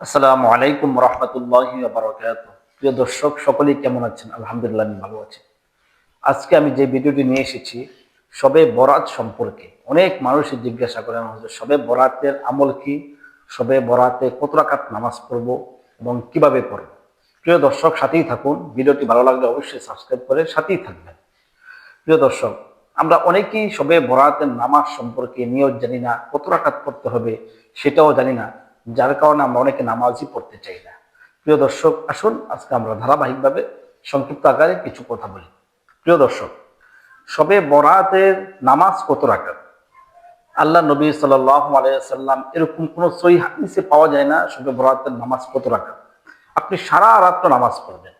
আসসালামু আলাইকুম রহমতুল্লাহ বারকাত প্রিয় দর্শক, সকলেই কেমন আছেন? আলহামদুলিল্লাহ, আমি ভালো আছি। আজকে আমি যে ভিডিওটি নিয়ে এসেছি, সবে বরাত সম্পর্কে অনেক মানুষই জিজ্ঞাসা করেন হচ্ছে সবে বরাতের আমল কি? সবে বরাতে কত রাকাত নামাজ পড়ব এবং কীভাবে পড়ব? প্রিয় দর্শক, সাথেই থাকুন। ভিডিওটি ভালো লাগলে অবশ্যই সাবস্ক্রাইব করে সাথেই থাকবেন। প্রিয় দর্শক, আমরা অনেকেই সবে বরাতের নামাজ সম্পর্কে নিয়ত জানি না, কত রাকাত পড়তে হবে সেটাও জানি না। যার কারণে আমরা অনেকে নামাজই পড়তে চাই না। প্রিয় দর্শক, আসুন, আজকে আমরা ধারাবাহিকভাবে সংক্ষিপ্ত আকারে কিছু কথা বলি। প্রিয় দর্শক, সবে বরাতের নামাজ কত রাকাত? আল্লাহ নবী সাল্লাম এরকম কোনো সই হাদিসে পাওয়া যায় না সবে বরাতের নামাজ কত রাকাত। আপনি সারা রাত্র নামাজ পড়বেন।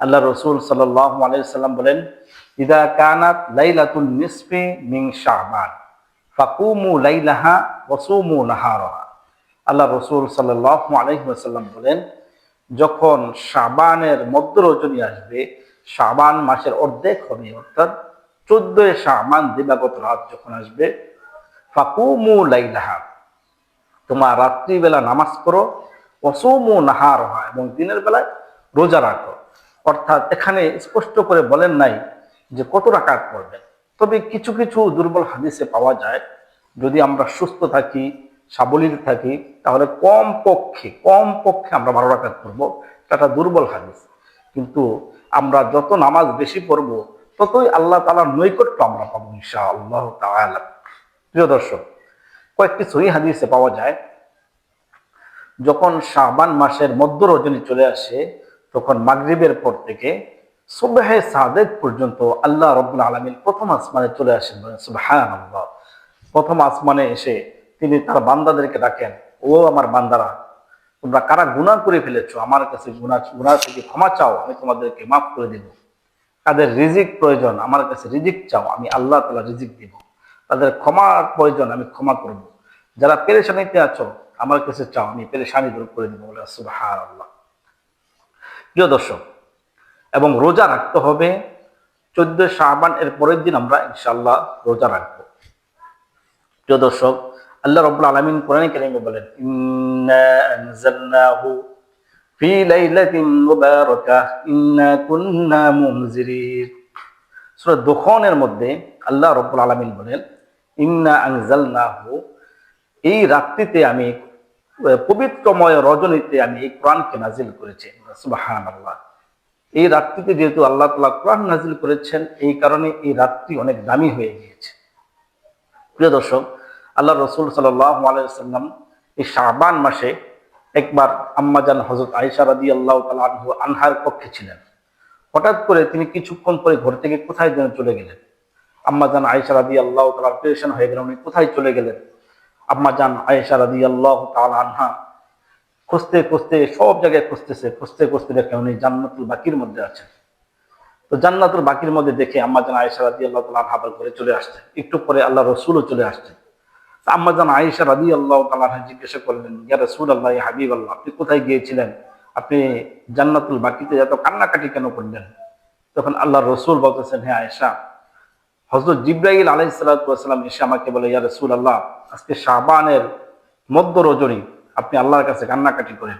আল্লাহ রসুল সাল্লাম বলেন, ইদা কানাত লাইলাতুল নিসফি মিং শাহবান, ফাকুমু লাইলাহা ওসুমু নাহারহা। আল্লাহ রসুল সাল্লাহ আলহিহাসাল্লাম বলেন, যখন সাবানের মধ্য রজনী আসবে সাবান মাসের অর্ধেক হবে, অর্থাৎ চোদ্দই সাবান দিবাগত রাত যখন আসবে, ফাকুমু লাইলাহা, তোমার রাত্রিবেলা নামাজ পড়ো অসৌমু নাহার হয় এবং দিনের বেলায় রোজা রাখো। অর্থাৎ এখানে স্পষ্ট করে বলেন নাই যে কত রাকাত পড়বেন। তবে কিছু কিছু দুর্বল হাদিসে পাওয়া যায়, যদি আমরা সুস্থ থাকি সাবলীল থাকি, তাহলে কম পক্ষে কম পক্ষে আমরা বারো রাকাত পড়ব। এটা দুর্বল হাদিস। কিন্তু আমরা যত নামাজ বেশি পড়ব, ততই আল্লাহ তালার নৈকট্য আমরা পাবো ইনশা আল্লাহ প্রিয় দর্শক, কয়েকটি সহি হাদিসে পাওয়া যায়। যখন শাহবান মাসের মধ্য রজনী চলে আসে, তখন মাগরিবের পর থেকে সুবাহে সাদেক পর্যন্ত আল্লাহ রব্বুল আলমিন প্রথম আসমানে চলে আসেন আল্লাহ প্রথম আসমানে এসে তিনি তার বান্দাদেরকে ডাকেন, ও আমার বান্দারা, তোমরা কারা গুণা করে ফেলেছো? আমার কাছে গুণা গুণা থেকে ক্ষমা চাও, আমি তোমাদেরকে মাফ করে দিব। তাদের রিজিক প্রয়োজন, আমার কাছে রিজিক চাও, আমি আল্লাহ তালা রিজিক দিব। তাদের ক্ষমার প্রয়োজন, আমি ক্ষমা করব। যারা পেরেশানিতে আছো, আমার কাছে চাও, আমি পেরেশানি দূর করে দিব বলে সুবাহার আল্লাহ প্রিয় দর্শক, এবং রোজা রাখতে হবে চোদ্দ শাহবান এর পরের দিন আমরা ইনশাল্লাহ রোজা রাখব। প্রিয় দর্শক আল্লাহ রব্বুল আলমিন কোরআন কারিমে বলেন আনজালনাহু ইন্না কুন্না দুখানের মধ্যে আল্লাহ রব্বুল আলামিন বলেন, ইন্না আনজালনাহু, এই রাত্রিতে আমি, পবিত্রময় রজনীতে আমি এই কোরআনকে নাজিল করেছি। সুবহানাল্লাহ। এই রাত্রিতে যেহেতু আল্লাহ তাআলা কোরআন নাজিল করেছেন, এই কারণে এই রাত্রি অনেক দামি হয়ে গিয়েছে। প্রিয় দর্শক আল্লাহ রসুল সাল্লাম এই শাহবান মাসে একবার আম্মাজান হজরত আইসা রাদি আল্লাহ তালু আনহার পক্ষে ছিলেন। হঠাৎ করে তিনি কিছুক্ষণ পরে ঘর থেকে কোথায় যেন চলে গেলেন। আম্মাজান আয়েশা রাদি আল্লাহ তালা পেরেশান হয়ে গেলেন, উনি কোথায় চলে গেলেন? আম্মাজান আয়েশা রাদি আল্লাহ তাল আনহা খুঁজতে খুঁজতে সব জায়গায় খুঁজতেছে, খুঁজতে খুঁজতে দেখে উনি জান্নাতুল বাকির মধ্যে আছেন। তো জান্নাতুল বাকির মধ্যে দেখে আম্মাজান আয়েশা রাদি আল্লাহ তালা আনহা ঘরে চলে আসছে। একটু পরে আল্লাহ রসুলও চলে আসছেন আম্মাজান আয়েশা রাদি আল্লাহ তালা জিজ্ঞাসা করলেন, ইয়া রসুল আল্লাহ হাবিব আল্লাহ আপনি কোথায় গিয়েছিলেন? আপনি জান্নাতুল বাকিতে এত কান্নাকাটি কেন করলেন? তখন আল্লাহ রসুল বলতেছেন হ্যাঁ আয়েশা হজরত জিব্রাইল আলাই সাল্লাম এসে আমাকে বলে, ইয়া রসুল আল্লাহ আজকে শাহবানের মধ্য রজনী আপনি আল্লাহর কাছে কান্নাকাটি করেন।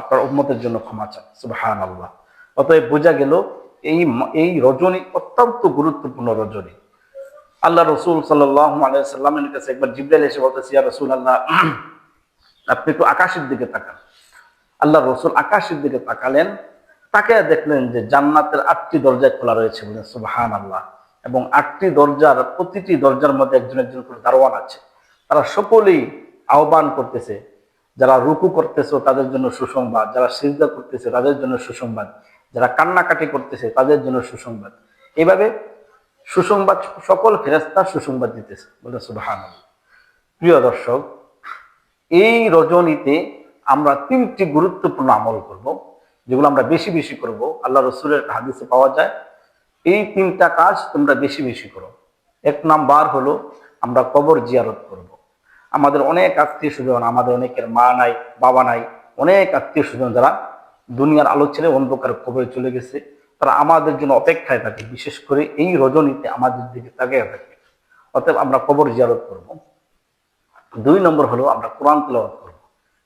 আপনার উম্মতের জন্য ক্ষমা চান। সুবাহান আল্লাহ অতএব বোঝা গেল, এই এই রজনী অত্যন্ত গুরুত্বপূর্ণ রজনী। আল্লাহ রসুল আলাইসাল্লামের কাছে একবার জিব্রাইল এসে বলতেছি রসুল আল্লাহ আপনি একটু আকাশের দিকে তাকান। আল্লাহ রসুল আকাশের দিকে তাকালেন তাকে দেখলেন যে জান্নাতের আটটি দরজায় খোলা রয়েছে বলেন সুবাহান আল্লাহ এবং আটটি দরজার, প্রতিটি দরজার মধ্যে একজন একজন করে দারোয়ান আছে। তারা সকলেই আহ্বান করতেছে, যারা রুকু করতেছে তাদের জন্য সুসংবাদ, যারা সিজদা করতেছে তাদের জন্য সুসংবাদ, যারা কান্নাকাটি করতেছে তাদের জন্য সুসংবাদ। এইভাবে সুসংবাদ, সকল ফেরেস্তা সুসংবাদ দিতেছে। বলে সুবাহান প্রিয় দর্শক, এই রজনীতে আমরা তিনটি গুরুত্বপূর্ণ আমল করব, যেগুলো আমরা বেশি বেশি করব। আল্লাহ রসুলের হাদিসে পাওয়া যায়, এই তিনটা কাজ তোমরা বেশি বেশি করো। এক নাম্বার হলো, আমরা কবর জিয়ারত করব। আমাদের অনেক আত্মীয় স্বজন, আমাদের অনেকের মা নাই, বাবা নাই, অনেক আত্মীয় স্বজন যারা দুনিয়ার আলো ছেড়ে অন্ধকার কবরে চলে গেছে। তারা আমাদের জন্য অপেক্ষায় থাকে, বিশেষ করে এই রজনীতে আমাদের দিকে তাকিয়ে থাকে। অতএব আমরা কবর জিয়ারত করব। দুই নম্বর হলো আমরা কোরআন তেলাওয়াত করব।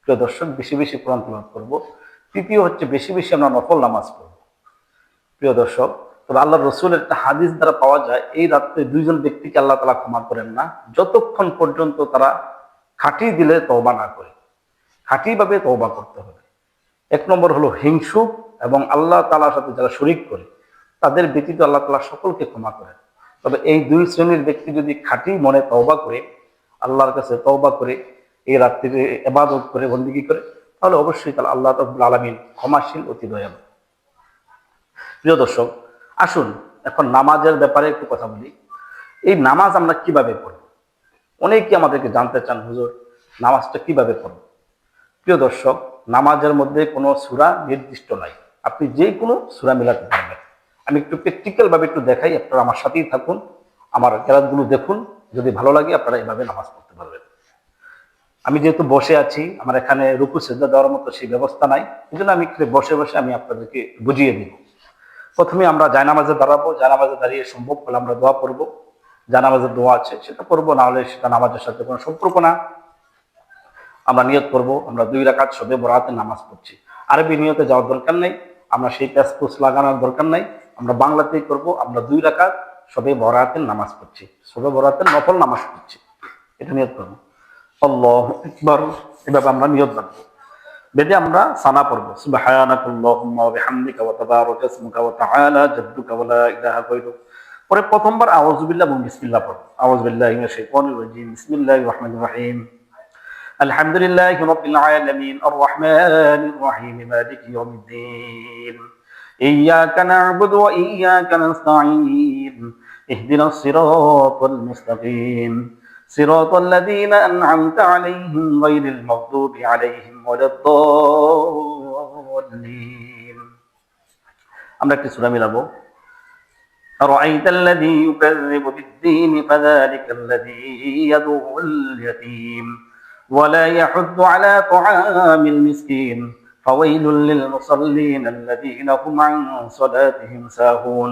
প্রিয় দর্শক, বেশি বেশি কোরআন তেলাওয়াত করব। তৃতীয় হচ্ছে বেশি বেশি আমরা নফল নামাজ পড়ব। প্রিয় দর্শক, তবে আল্লাহ রসুলের একটা হাদিস দ্বারা পাওয়া যায়, এই রাত্রে দুইজন ব্যক্তিকে আল্লাহ তালা ক্ষমা করেন না। যতক্ষণ পর্যন্ত তারা খাটি দিলে তওবা না করে, খাঁটিভাবে তওবা করতে হবে। এক নম্বর হলো হিংসুক এবং আল্লাহ তালার সাথে যারা শরিক করে, তাদের ব্যতীত আল্লাহ তালা সকলকে ক্ষমা করেন। তবে এই দুই শ্রেণির ব্যক্তি যদি খাঁটি মনে তওবা করে, আল্লাহর কাছে তওবা করে, এই রাত্রিরে এবাদত করে, বন্দিগি করে, তাহলে অবশ্যই তাহলে আল্লাহ তবুল আলমিন ক্ষমাশীল অতি দয়ালু। প্রিয় দর্শক, আসুন এখন নামাজের ব্যাপারে একটু কথা বলি। এই নামাজ আমরা কীভাবে পড়ব? অনেকে আমাদেরকে জানতে চান, হুজুর, নামাজটা কীভাবে পড়ব? প্রিয় দর্শক, নামাজের মধ্যে কোনো সুরা নির্দিষ্ট নাই। আপনি যে কোনো সুরা মেলাতে পারবেন আমি একটু প্র্যাকটিক্যাল ভাবে একটু দেখাই, আপনারা আমার সাথেই থাকুন, আমার কেরাতগুলো দেখুন, যদি ভালো লাগে আপনারা এভাবে নামাজ পড়তে পারবেন। আমি যেহেতু বসে আছি, আমার এখানে রুকু সেদ্ধা দেওয়ার মতো সেই ব্যবস্থা নাই, এই জন্য আমি বসে বসে আমি আপনাদেরকে বুঝিয়ে দিব। প্রথমে আমরা জায়নামাজে দাঁড়াবো, জায়নামাজে দাঁড়িয়ে সম্ভব হলে আমরা দোয়া পড়ব। জানামাজের দোয়া আছে, সেটা করব না হলে সেটা নামাজের সাথে কোনো সম্পর্ক না। আমরা নিয়ত করব, আমরা দুই রাকাত সবে বরাতে নামাজ পড়ছি। আরবি নিয়তে যাওয়ার দরকার নেই আমরা সেই প্যাসপোস লাগানোর দরকার নাই। আমরা বাংলাতেই করব, আমরা দুই রাকাত সবে বরাতের নামাজ পড়ছি। সবে বরাতের নফল নামাজ পড়ছি। এটা নিয়ত করব। আল্লাহ একবার এভাবে আমরা নিয়ত রাখব। বেদে আমরা সানা পড়ব। গায়রুক পরে প্রথমবার আউযুবিল্লাহ এবং বিসমিল্লাহ পড়ব। আউযুবিল্লাহি মিনাশ শাইতানির রাজিম। রহিম। الحمد لله رب العالمين الرحمن الرحيم مالك يوم الدين إياك نعبد وإياك نستعين اهدنا الصراط المستقيم صراط الذين أنعمت عليهم غير المغضوب عليهم ولا الضالين আমরা একটি সূরা মিলাবো أرأيت الذي يكذب بالدين فذلك الذي يدعو اليتيم ولا يحض على طعام المسكين فويل للمصلين الذين هم عن صلاتهم ساهون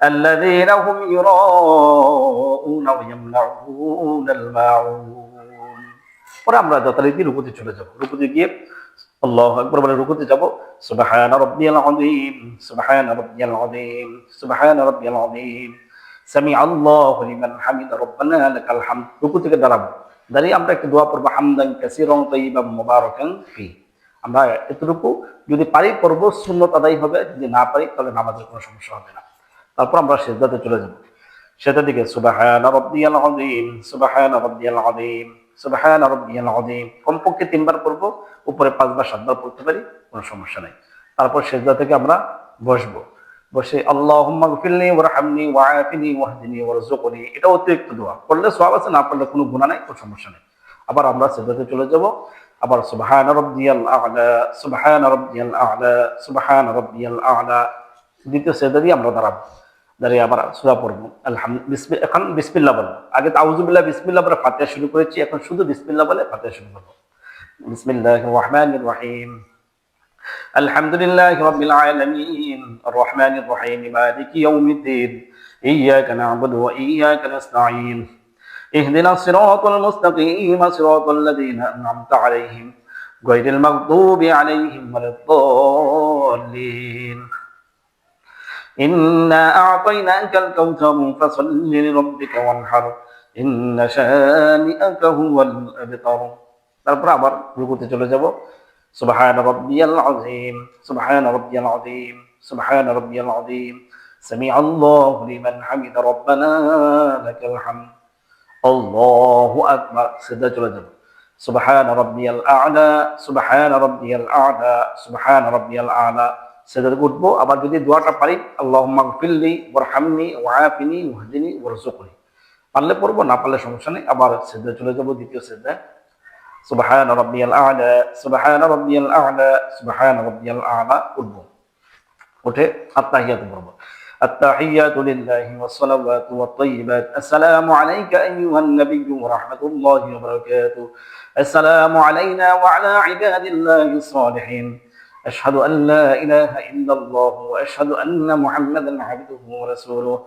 الذين هم يراءون ويمنعون الماعون পরে আমরা যথারীতি রুকুতে চলে যাব রুকুতে গিয়ে আল্লাহ আকবর বলে রুকুতে যাব সুবহান রাব্বিয়াল আযীম সুবহান রাব্বিয়াল আযীম সুবহান রাব্বিয়াল আযীম সামি আল্লাহু লিমান হামিদ রব্বানা লাকাল হামদ রুকু থেকে দাঁড়াবো দাঁড়িয়ে আমরা একটু দোয়া পড়ব হামদান কাসিরন তাইয়িবাম মুবারাকান ফি আমরা এতটুকু যদি পারি করব সুন্নত আদায় হবে যদি না পারি তাহলে নামাজের কোনো সমস্যা হবে না তারপর আমরা সেজদাতে চলে যাব সেটা দিকে সুবাহান রব্বিয়াল আযীম সুবাহান রব্বিয়াল আযীম সুবাহান রব্বিয়াল আযীম কমপক্ষে তিনবার করব উপরে পাঁচবার সাতবার পড়তে পারি কোনো সমস্যা নাই তারপর সেজদা থেকে আমরা বসবো বসে, আল্লাহুম্মা গফিরনি ওয়ারহামনি ওয়াআফিনি ওয়াহদিনি ওয়ারযুকনি। এটা অতিরিক্ত দোয়া। করলে সওয়াব আছে, না পড়লে কোনো গুনাহ নাই, কোনো সমস্যা নেই। আবার আমরা সেজদাতে চলে যাব। আবার সুবহান রব্বিয়াল আ'লা, সুবহান রব্বিয়াল আ'লা, সুবহান রব্বিয়াল আ'লা। দ্বিতীয় সেজদা দিয়ে আমরা দাঁড়াবো। দাঁড়িয়ে আবার সুরা পড়ব। আলহামদুলিল্লাহ এখন বিসমিল্লাহ বলব। আগে তাউজুবিল্লাহ বিসমিল্লাহ বলে ফাতিহা শুরু করেছি, এখন শুধু বিসমিল্লাহ বলে ফাতিহা শুরু করব। বিসমিল্লাহির রহমানির রহিম। الحمد لله رب العالمين الرحمن الرحيم مالك يوم الدين إياك نعبد وإياك نستعين اهدنا الصراط المستقيم صراط الذين أنعمت عليهم غير المغضوب عليهم ولا الضالين إنا أعطيناك الكوثر فصل لربك وانحر إن شانئك هو الأبتر তারপর আবার রুকুতে চলে যাব سبحان ربي العظيم سبحان ربي العظيم سبحان ربي العظيم سمع الله لمن حمد ربنا لك الحمد الله أكبر سيدنا চলে যাব سبحان ربي الأعلى سبحان ربي الأعلى سبحان ربي الأعلى সেজদা উঠবো আবার যদি দোয়াটা পারি আল্লাহ মাগফিল্লি ওয়ারহামনি ওয়াআফিনি ওয়াহদিনি ওয়ারজুকনি পারলে পড়বো না পারলে সমস্যা নেই আবার সেজদা চলে যাব দ্বিতীয় সেজদা সুবহান রাব্বিয়াল আ'লা সুবহান রাব্বিয়াল আ'লা সুবহান রাব্বিয়াল আ'লা উঠবো উঠে আত্তাহিয়াত পড়বো التحيات لله والصلوات والطيبات السلام عليك أيها النبي ورحمة الله وبركاته السلام علينا وعلى عباد الله الصالحين أشهد أن لا إله إلا الله وأشهد أن محمدا عبده ورسوله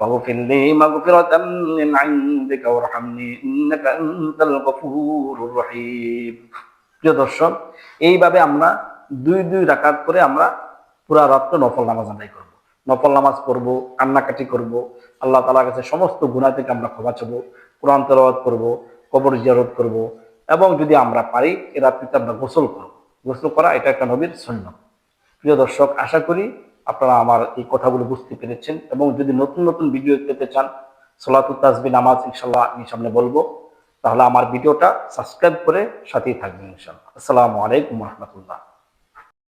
فاغفر لي مغفرة من عندك وارحمني إنك أنت الغفور الرحيم প্রিয় দর্শক এইভাবে আমরা দুই দুই রাকাত করে আমরা পুরা রাত্র নফল নামাজ আদায় করব নফল নামাজ পড়ব কান্নাকাটি করব আল্লাহ তালার কাছে সমস্ত গুণা থেকে আমরা ক্ষমা চাবো কোরআন তেলাওয়াত করব কবর জিয়ারত করব এবং যদি আমরা পারি এ রাত্রিতে আমরা গোসল করব গোসল করা এটা একটা নবীর সৈন্য প্রিয় দর্শক আশা করি আপনারা আমার এই কথাগুলো বুঝতে পেরেছেন এবং যদি নতুন নতুন ভিডিও পেতে চান সোলাতুল তাজবি নামাজ ইনশাল্লাহ আমি সামনে বলব। তাহলে আমার ভিডিওটা সাবস্ক্রাইব করে সাথেই থাকবেন ইনশাল্লাহ আসসালামু আলাইকুম রহমতুল্লাহ।